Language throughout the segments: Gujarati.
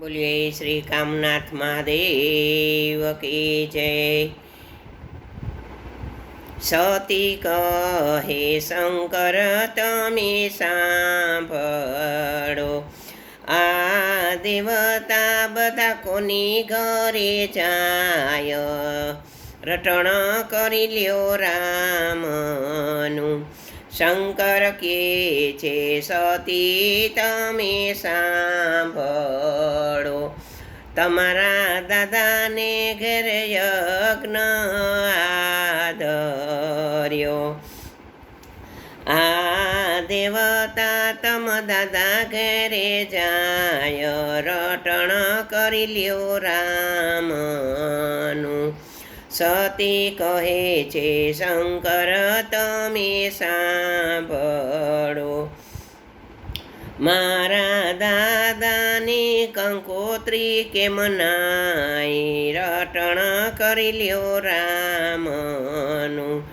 બોલીએ, શ્રી કામનાથ મહાદેવ કી જય. સતી કહે, શંકર, તમે સાંભળો. આ દેવતા બધા કોની ઘરે જાય? રટણ કરી લ્યો રામનું. શંકર કે છે સતી તમે સાંભળો તમારા દાદાને ઘેર યજ્ઞ આદર્યો આ દેવતા તમ દાદા ઘેરે જાય રટણ કરી લ્યો રામનું સતી કહે છે શંકર તમે સાંભળો મારા દાદાની કંકોત્રી કેમ નાઈ રટણ કરી લ્યો રામનું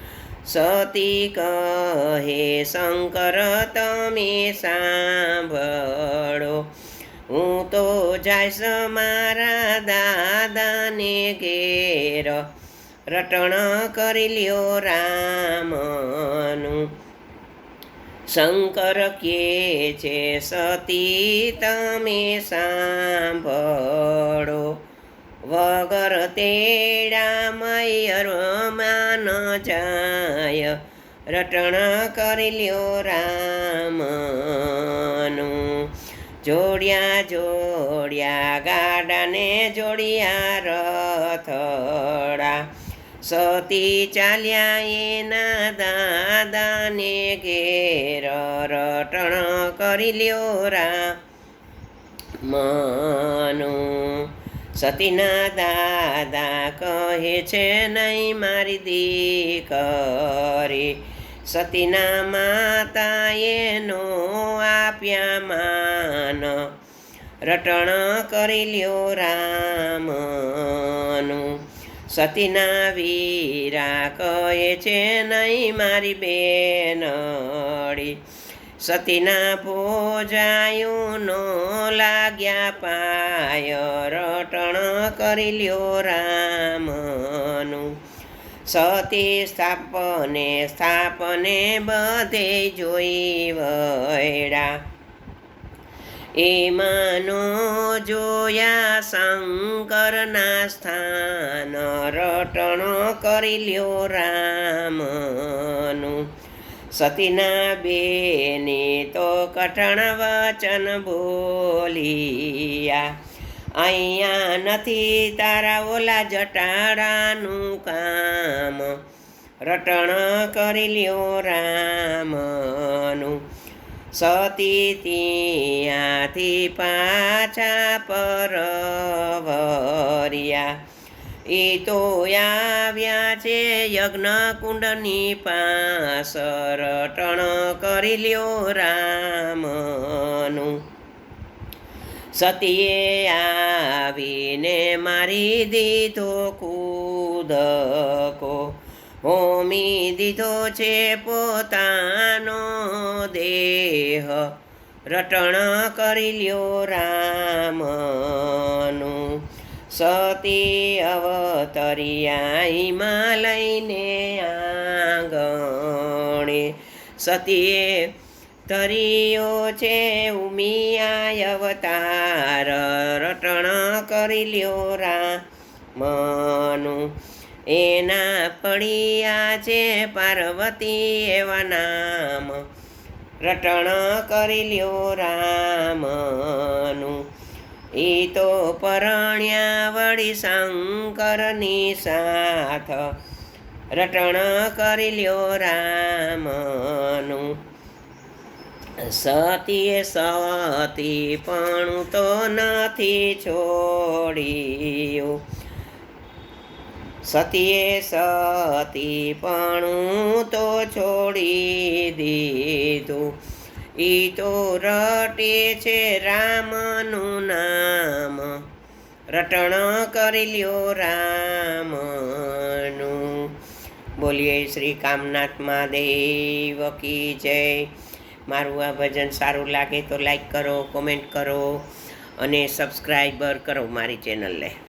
સતી કહે શંકર તમે સાંભળો હું તો જાઈશ મારા દાદાને ઘેર રટણ કરી લ્યો રામનું શંકર કે છે સતી તમે સાંભળો વગર તેડા મયરમાં ન જાય રટણ કરી લ્યો રામનું જોડ્યા જોડ્યા ગાડાને જોડિયા રથડા સતી ચાલ્યા એના દાદાને ઘેર રટણ કરી લ્યો રામનું સતીના દાદા કહે છે નહીં મારી દીકરી સતીના માતાએ નો આપ્યા માન રટણ કરી લ્યો રામનું સતીના વીરા કહે છે, નહીં મારી બેનડી. સતીના ભોજાયું નો લાગ્યા પાય, રટણ કરી લ્યો રામનું. સતી સ્થાપને સ્થાપને બધે જોઈ વૈડા એમાંનો જોયા શંકરના સ્થાન રટણ કરી લ્યો રામનું સતીના બેને તો કઠણ વચન બોલિયા અહીંયા નથી તારા ઓલા જટાડાનું કામ રટણ કરી લ્યો રામનું સતી ત્યાંથી પાછા પરવર્યા એ તો આવ્યા છે યજ્ઞ કુંડની પાસ રટણ કરી લ્યો રામનું સતીએ આવીને મારી દીધો કૂદકો હોમી દીધો છે પોતાનો દેહ. રટણ કરી લ્યો રામનું. સતી અવતરિયા હિમાલયને આંગણે. સતીએ તરીયો છે ઉમિયા અવતાર. રટણ કરી લ્યો રામનું. એના પડિયા છે પાર્વતી એવા નામ. રટણ કરી લ્યો રામનું. એ તો પરણ્યા વળી શંકરની સાથ. રટણ કરી લ્યો રામનું. સતીએ સતી પણ તો નથી છોડ્યું. સતીએ સતી પણ તો છોડી દીધું. ઈ તો રટે છે રામનું નામ. રટણ કરી લ્યો રામનું. બોલીએ શ્રી કામનાથ મહાદેવ કી જય. મારું આ ભજન સારું લાગે તો લાઈક કરો, કોમેન્ટ કરો અને સબસ્ક્રાઈબર કરો મારી ચેનલને.